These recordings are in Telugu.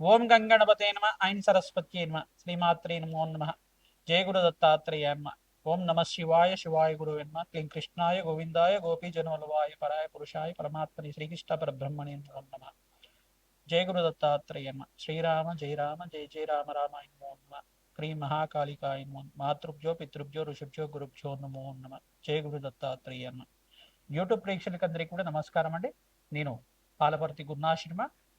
ఓం గంగణపతే నమ. ఐన్ సరస్వత్యే నమ. శ్రీమాత్రే నమో నమ. జయ గురు దత్తాత్రేయ నమ. ఓం నమ శివాయ శివాయ గురు నమ. క్లీం కృష్ణాయ గోవిందాయ గోపీ జనవలవాయ పరాయ పురుషాయ పరమాత్మని శ్రీకృష్ణ పరబ్రహ్మణి నమో నమ. జయ గురు దత్తాత్రేయ నమ. శ్రీరామ జయ రామ జయ జయ రామ రామాయ నమో నమ. క్రీ మహాకాళికాయ నమో మాతృభ్యో పితృభ్యో ఋషుభ్యో గురుభ్యో నమో నమ. జయ గురు దత్తాత్రేయ నమ. యూట్యూబ్ ప్రేక్షకులందరికీ కూడా నమస్కారం అండి. నేను పాలపర్తి గురునాశ్రమ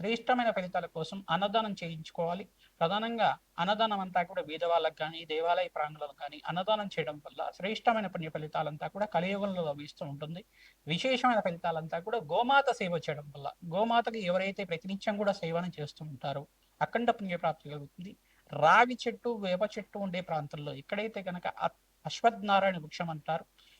శ్రేష్టమైన ఫలితాల కోసం అన్నదానం చేయించుకోవాలి. ప్రధానంగా అన్నదానం అంతా కూడా బీదవాళ్ళకు కానీ దేవాలయ ప్రాంగణాలకు కానీ అన్నదానం చేయడం వల్ల శ్రేష్టమైన పుణ్య ఫలితాలంతా కూడా కలియుగంలో లభిస్తూ ఉంటుంది. విశేషమైన ఫలితాలంతా కూడా గోమాత సేవ చేయడం వల్ల గోమాతకి ఎవరైతే ప్రతినిత్యం కూడా సేవను చేస్తూ ఉంటారో అఖండ పుణ్యప్రాప్తి కలుగుతుంది. రావి చెట్టు వేప చెట్టు ఉండే ప్రాంతంలో ఎక్కడైతే కనుక అశ్వత్థనారాయణ వృక్షం అంటారు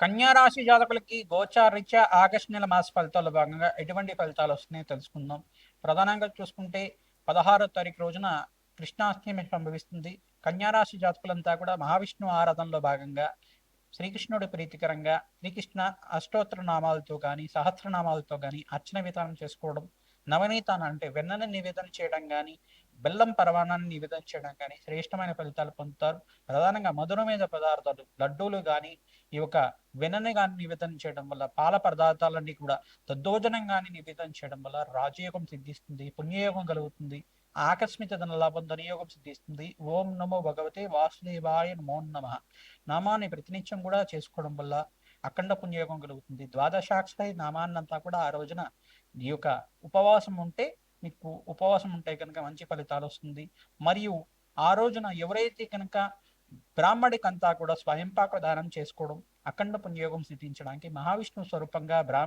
కన్యారాశి జాతకులకి గోచారీత్యా ఆగస్టు నెల మాస ఫలితాల్లో భాగంగా ఎటువంటి ఫలితాలు వస్తున్నాయో తెలుసుకుందాం. ప్రధానంగా చూసుకుంటే పదహారో తారీఖు రోజున కృష్ణాష్టమి సంభవిస్తుంది. కన్యారాశి జాతకులంతా కూడా మహావిష్ణు ఆరాధనలో భాగంగా శ్రీకృష్ణుడి ప్రీతికరంగా శ్రీకృష్ణ అష్టోత్తర నామాలతో కానీ సహస్రనామాలతో కానీ అర్చన విధానం చేసుకోవడం నవనీతాన్ని అంటే వెన్నని నివేదన చేయడం కానీ బెల్లం పరమాణాన్ని నివేదన చేయడం కానీ శ్రేష్టమైన ఫలితాలు పొందుతారు. ప్రధానంగా మధురమైన పదార్థాలు లడ్డూలు కానీ ఈ యొక్క వెన్నని కానీ నివేదన చేయడం వల్ల పాల పదార్థాలన్నీ కూడా తద్దోజనం కానీ నివేదన చేయడం వల్ల రాజయోగం సిద్ధిస్తుంది పుణ్యయోగం కలుగుతుంది ఆకస్మిక ధనలాభం ధనయోగం సిద్ధిస్తుంది. ఓం నమో భగవతే వాసుదేవాయ నమో నమ. నామాన్ని ప్రతినిత్యం కూడా చేసుకోవడం వల్ల అఖండ పుణ్యయోగం కలుగుతుంది. ద్వాదశాక్షరి నామాన్నంతా కూడా ఆ రోజున ఈ యొక్క ఉపవాసం ఉంటే మీకు ఉపవాసం ఉంటే కనుక మంచి ఫలితాలు వస్తుంది. మరియు ఆ రోజున ఎవరైతే కనుక బ్రాహ్మడికంతా కూడా స్వయంపాక దానం చేసుకోవడం అఖండ పుణ్యయోగం సిద్ధించడానికి మహావిష్ణు స్వరూపంగా బ్రా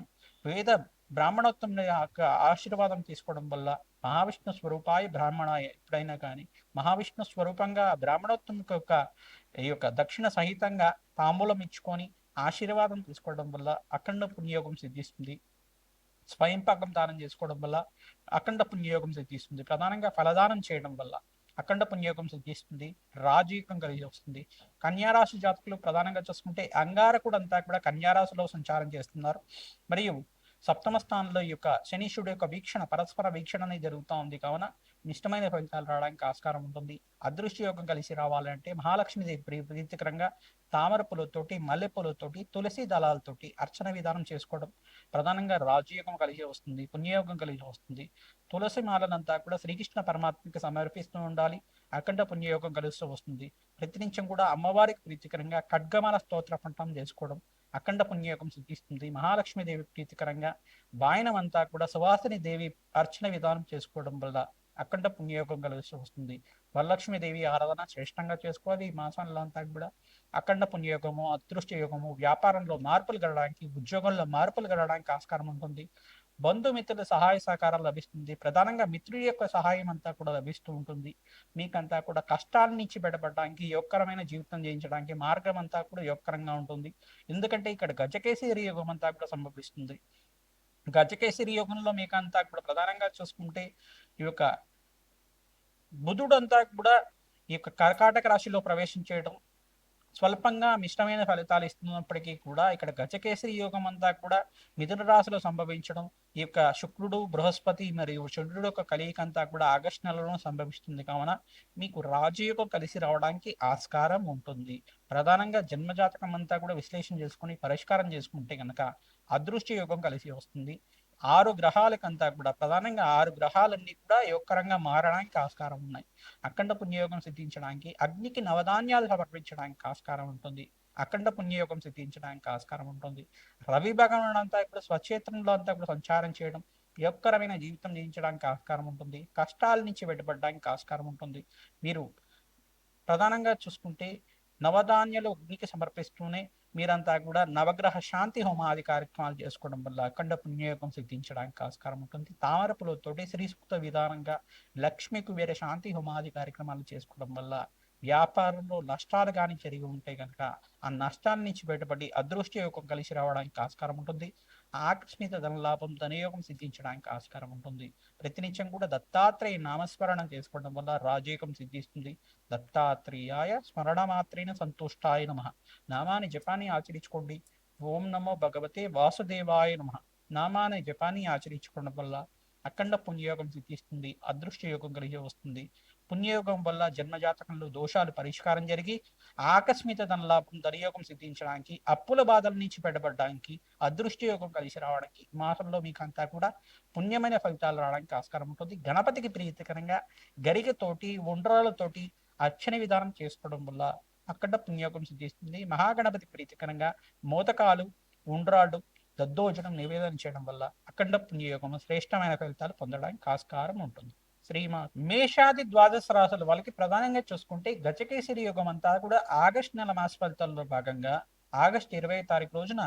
వేద బ్రాహ్మణోత్తం యొక్క ఆశీర్వాదం తీసుకోవడం వల్ల మహావిష్ణు స్వరూపాయ బ్రాహ్మణాయ ఎప్పుడైనా కానీ మహావిష్ణు స్వరూపంగా బ్రాహ్మణోత్తం యొక్క ఈ యొక్క దక్షిణ సహితంగా తాంబూలం ఇచ్చుకొని ఆశీర్వాదం తీసుకోవడం వల్ల అఖండ పుణ్యయోగం సిద్ధిస్తుంది. స్వయం పాకం దానం చేసుకోవడం వల్ల అఖండ పుణ్యయోగం సిద్ధిస్తుంది. ప్రధానంగా ఫలదానం చేయడం వల్ల అఖండ పుణ్యయోగం సిద్ధిస్తుంది. రాజయోగం కలిగి వస్తుంది. కన్యారాశి జాతకులు ప్రధానంగా చూసుకుంటే అంగారకుడు అంతా కూడా కన్యారాశిలో సంచారం చేస్తున్నారు. మరియు సప్తమ స్థానంలో ఈ యొక్క శనీశుడు యొక్క వీక్షణ పరస్పర వీక్షణ అనేది జరుగుతూ ఉంది. కావున నిష్టమైన ఫలితాలు రావడానికి ఆస్కారం ఉంటుంది. అదృష్ట యోగం కలిసి రావాలంటే మహాలక్ష్మీదేవి ప్రీతికరంగా తామర పూలతోటి మల్లె పూలతోటి తులసి దళాలతోటి అర్చన విధానం చేసుకోవడం ప్రధానంగా రాజయోగం కలిసి వస్తుంది పుణ్యయోగం కలిసి వస్తుంది. తులసి మాలనంతా కూడా శ్రీకృష్ణ పరమాత్మకి సమర్పిస్తూ ఉండాలి. అఖండ పుణ్యయోగం కలుస్తూ వస్తుంది. ప్రతినిత్యం కూడా అమ్మవారికి ప్రీతికరంగా ఖడ్గమాల స్తోత్ర పంటం చేసుకోవడం అఖండ పుణ్యయోగం సిద్ధిస్తుంది. మహాలక్ష్మీదేవి ప్రీతికరంగా వాయనం కూడా సువాసిని దేవి అర్చన విధానం చేసుకోవడం వల్ల అఖండ పుణ్యయోగం కలిసి వస్తుంది. వరలక్ష్మీదేవి ఆరాధన శ్రేష్టంగా చేసుకోవాలి. ఈ మాసంలో అంతా కూడా అఖండ పుణ్యయోగము అదృష్ట యోగము వ్యాపారంలో మార్పులు గడడానికి ఉద్యోగంలో మార్పులు గడడానికి ఆస్కారం ఉంటుంది. బంధుమిత్రుల సహాయ సహకారం లభిస్తుంది. ప్రధానంగా మిత్రుడి యొక్క సహాయం అంతా కూడా లభిస్తూ ఉంటుంది. మీకంతా కూడా కష్టాల నుంచి బయటపడడానికి యోగకరమైన జీవితం చేయించడానికి మార్గం అంతా కూడా యోగకరంగా ఉంటుంది. ఎందుకంటే ఇక్కడ గజకేసరి యోగం అంతా కూడా సంభవిస్తుంది. గజకేసరి యోగంలో మీకు అంతా కూడా ప్రధానంగా చూసుకుంటే ఈ యొక్క బుధుడు అంతా కూడా ఈ యొక్క కర్కాటక రాశిలో ప్రవేశం చేయడం స్వల్పంగా మిశ్రమైన ఫలితాలు ఇస్తున్నప్పటికీ కూడా ఇక్కడ గజకేసరి యోగం అంతా కూడా మిథున రాశిలో సంభవించడం ఈ యొక్క శుక్రుడు బృహస్పతి మరియు చంద్రుడు యొక్క కలయిక అంతా కూడా ఆగస్టు నెలలో సంభవిస్తుంది. కావున మీకు రాజయోగం కలిసి రావడానికి ఆస్కారం ఉంటుంది. ప్రధానంగా జన్మజాతకం అంతా కూడా విశ్లేషణ చేసుకుని పరిష్కారం చేసుకుంటే కనుక అదృష్ట యోగం కలిసి వస్తుంది. ఆరు గ్రహాలకంతా కూడా ప్రధానంగా ఆరు గ్రహాలన్నీ కూడా యోగకరంగా మారడానికి ఆస్కారం ఉన్నాయి. అఖండ పుణ్యయోగం సిద్ధించడానికి అగ్నికి నవధాన్యాలు సమర్పించడానికి ఆస్కారం ఉంటుంది. అఖండ పుణ్యయోగం సిద్ధించడానికి ఆస్కారం ఉంటుంది. రవి భగవాన్ అంతా ఇప్పుడు స్వక్షేత్రంలో అంతా కూడా సంచారం చేయడం యోగకరమైన జీవితం జీవించడానికి ఆస్కారం ఉంటుంది. కష్టాల నుంచి బయటపడడానికి ఆస్కారం ఉంటుంది. మీరు ప్రధానంగా చూసుకుంటే నవధాన్యాలు అగ్నికి సమర్పిస్తూనే మీరంతా కూడా నవగ్రహ శాంతి హోమాది కార్యక్రమాలు చేసుకోవడం వల్ల అఖండ పుణ్యయోగం సిద్ధించడానికి ఆస్కారం ఉంటుంది. తామర పూలతోటి శ్రీసూక్త విధానంగా లక్ష్మికి వేరే శాంతి హోమాది కార్యక్రమాలు చేసుకోవడం వల్ల వ్యాపారంలో నష్టాలు కానీ జరిగి ఉంటే కనుక ఆ నష్టాల నుంచి బయటపడి అదృష్ట యోగం కలిసి రావడానికి ఆస్కారం ఉంటుంది. ఆకస్మిక ధనలాభం ధనయోగం సిద్ధించడానికి ఆస్కారం ఉంటుంది. ప్రతినిత్యం కూడా దత్తాత్రేయ నామస్మరణం చేసుకోవడం వల్ల రాజయోగం సిద్ధిస్తుంది. దత్తాత్రేయాయ స్మరణ మాత్రేన సంతుష్టాయ నమ. నామాన్ని జపాన్ని ఆచరించుకోండి. ఓం నమో భగవతే వాసుదేవాయ నమ. నామాన్ని జపాన్ని ఆచరించుకోవడం వల్ల అఖండ పుణ్యయోగం సిద్ధిస్తుంది. అదృష్ట యోగం కలిగి వస్తుంది. పుణ్యయోగం వల్ల జన్మజాతకంలో దోషాలు పరిష్కారం జరిగి ఆకస్మిక ధనలాభం ధనయోగం సిద్ధించడానికి అప్పుల బాధల నుంచి పెట్టబడడానికి అదృష్ట యోగం కలిసి రావడానికి మాసంలో మీకు అంతా కూడా పుణ్యమైన ఫలితాలు రావడానికి ఆస్కారం ఉంటుంది. గణపతికి ప్రీతికరంగా గరికతోటి ఉండ్రాలతోటి అర్చన విధానం చేసుకోవడం వల్ల అక్కడ పుణ్యయోగం సిద్ధిస్తుంది. మహాగణపతి ప్రీతికరంగా మోదకాలు ఉండ్రాళ్ళు దద్దోజనం నివేదన చేయడం వల్ల అఖండ పుణ్యయోగం శ్రేష్టమైన ఫలితాలు పొందడానికి ఆస్కారం ఉంటుంది. శ్రీమా మేషాది ద్వాదశ రాసులు వాళ్ళకి ప్రధానంగా చూసుకుంటే గజకేసరి యుగం అంతా కూడా ఆగస్ట్ నెల మాస ఫలితాల్లో భాగంగా ఆగస్ట్ ఇరవై తారీఖు రోజున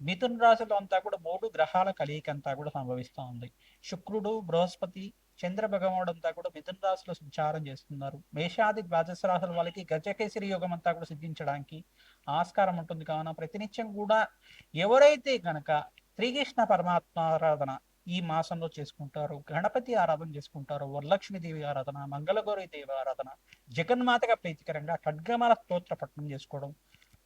మిథున్ రాశిలో అంతా కూడా మూడు గ్రహాల కలయిక అంతా కూడా సంభవిస్తూ ఉంది. శుక్రుడు బృహస్పతి చంద్ర భగవానుడు అంతా కూడా మిథున్ రాశిలో సంచారం చేస్తున్నారు. మేషాది ద్వాదశ రాశుల వాళ్ళకి గజకేసరి యోగం అంతా కూడా సిద్ధించడానికి ఆస్కారం ఉంటుంది. కావున ప్రతినిత్యం కూడా ఎవరైతే గనక శ్రీకృష్ణ పరమాత్మారాధన ఈ మాసంలో చేసుకుంటారు గణపతి ఆరాధన చేసుకుంటారు వరలక్ష్మీదేవి ఆరాధన మంగళగౌరి దేవి ఆరాధన జగన్మాతగా ప్రీతికరంగా ఖడ్గమాల స్తోత్ర పఠనం చేసుకోవడం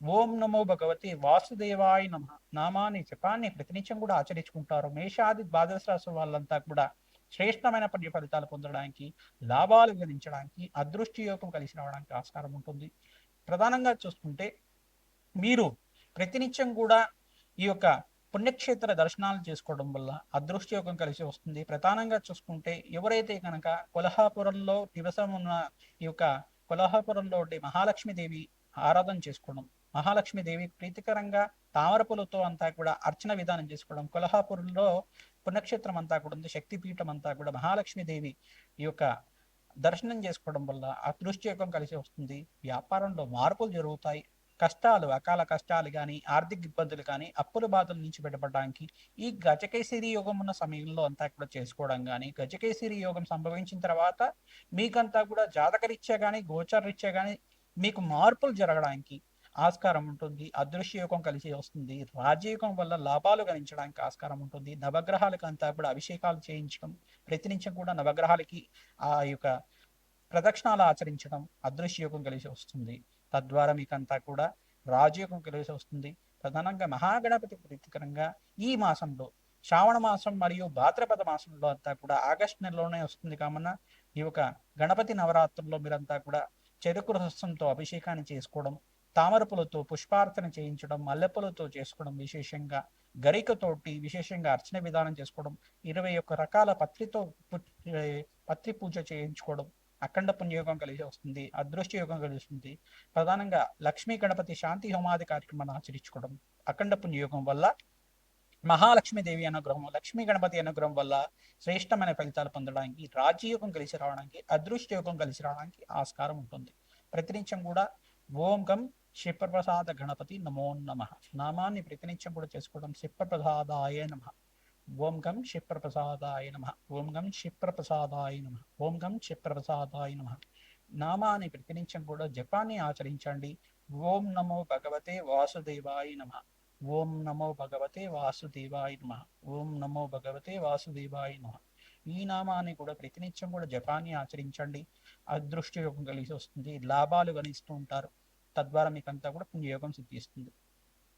ఓం నమో భగవతి వాసుదేవాయ నమ నామాన్ని జపాన్ని ప్రతినిత్యం కూడా ఆచరించుకుంటారు. మేషాది ద్వాదశ రాశి వాళ్ళంతా కూడా శ్రేష్టమైన పుణ్య ఫలితాలు పొందడానికి లాభాలు గణించడానికి అదృష్టి యోగం కలిసి రావడానికి ఆస్కారం ఉంటుంది. ప్రధానంగా చూసుకుంటే మీరు ప్రతినిత్యం కూడా ఈ యొక్క పుణ్యక్షేత్ర దర్శనాలు చేసుకోవడం వల్ల అదృష్టయోగం కలిసి వస్తుంది. ప్రధానంగా చూసుకుంటే ఎవరైతే కనుక కొల్హాపురంలో నివసం ఉన్న ఈ యొక్క కొల్హాపురంలో ఉండే మహాలక్ష్మీదేవి ఆరాధన చేసుకోవడం మహాలక్ష్మీదేవి ప్రీతికరంగా తామరపులతో అంతా కూడా అర్చన విధానం చేసుకోవడం కొల్హాపురంలో పుణ్యక్షేత్రం అంతా కూడా ఉంది శక్తిపీఠం అంతా కూడా మహాలక్ష్మీదేవి ఈ యొక్క దర్శనం చేసుకోవడం వల్ల అదృష్టయోగం కలిసి వస్తుంది. వ్యాపారంలో మార్పులు జరుగుతాయి. కష్టాలు అకాల కష్టాలు కానీ ఆర్థిక ఇబ్బందులు కానీ అప్పుల బాధల నుంచి బయటపడడానికి ఈ గజకేసరి యోగం ఉన్న సమయంలో అంతా కూడా చేసుకోవడం కానీ గజకేసరి యోగం సంభవించిన తర్వాత మీకంతా కూడా జాతకరీత్యా కానీ గోచరరీత్యా కానీ మీకు మార్పులు జరగడానికి ఆస్కారం ఉంటుంది. అదృశ్య యోగం కలిసి వస్తుంది. రాజయోగం వల్ల లాభాలు గణించడానికి ఆస్కారం ఉంటుంది. నవగ్రహాలకు అంతా కూడా అభిషేకాలు చేయించడం ప్రతినిత్యం కూడా నవగ్రహాలకి ఆ యొక్క ప్రదక్షిణాలు ఆచరించడం అదృశ్య యోగం కలిసి వస్తుంది. తద్వారా మీకంతా కూడా రాజయోగం కలిసి వస్తుంది ప్రధానంగా మహాగణపతి ప్రీతికరంగా ఈ మాసంలో శ్రావణ మాసం మరియు భాద్రపద మాసంలో అంతా కూడా ఆగస్టు నెలలోనే వస్తుంది కావున ఈ యొక్క గణపతి నవరాత్రుల్లో మీరంతా కూడా చెరుకు రసంతో అభిషేకాన్ని చేసుకోవడం తామరపులతో పుష్పార్చన చేయించడం మల్లెపూలతో చేసుకోవడం విశేషంగా గరికతోటి విశేషంగా అర్చన విధానం చేసుకోవడం ఇరవై ఒక్క రకాల పత్రితో పత్రి పూజ చేయించుకోవడం అఖండ పుణ్యయోగం కలిసి వస్తుంది అదృష్ట యోగం కలిసి ప్రధానంగా లక్ష్మీ గణపతి శాంతి హోమాది కార్యక్రమాన్ని ఆచరించుకోవడం అఖండ పుణ్యయోగం వల్ల మహాలక్ష్మీదేవి అనుగ్రహం లక్ష్మీ గణపతి అనుగ్రహం వల్ల శ్రేష్టమైన ఫలితాలు పొందడానికి రాజయోగం కలిసి రావడానికి అదృష్ట యోగం కలిసి రావడానికి ఆస్కారం ఉంటుంది. ప్రతినిత్యం కూడా ఓం గం గణపతి నమో నమ. నామాన్ని ప్రతినిత్యం కూడా చేసుకోవడం శివప్రసాదాయ నమ. ఓం గం క్షిప్రప్రసాదాయ నమ. ఓం గం క్షిప్రప్రసాదాయ నమ. ఓం గం క్షిప్రప్రసాదాయ నమ. నామాన్ని ప్రతినిత్యం కూడా జపాన్ని ఆచరించండి. ఓం నమో భగవతే వాసుదేవాయ నమ. ఓం నమో భగవతే వాసుదేవాయ నమ. ఓం నమో భగవతే వాసుదేవాయ నమ. ఈ నామాన్ని కూడా ప్రతినిత్యం కూడా జపాన్ని ఆచరించండి. అదృష్ట యోగం కలిసి వస్తుంది. లాభాలు గణిస్తూ ఉంటారు. తద్వారా మీకు అంతా కూడా పుణ్యయోగం సిద్ధిస్తుంది.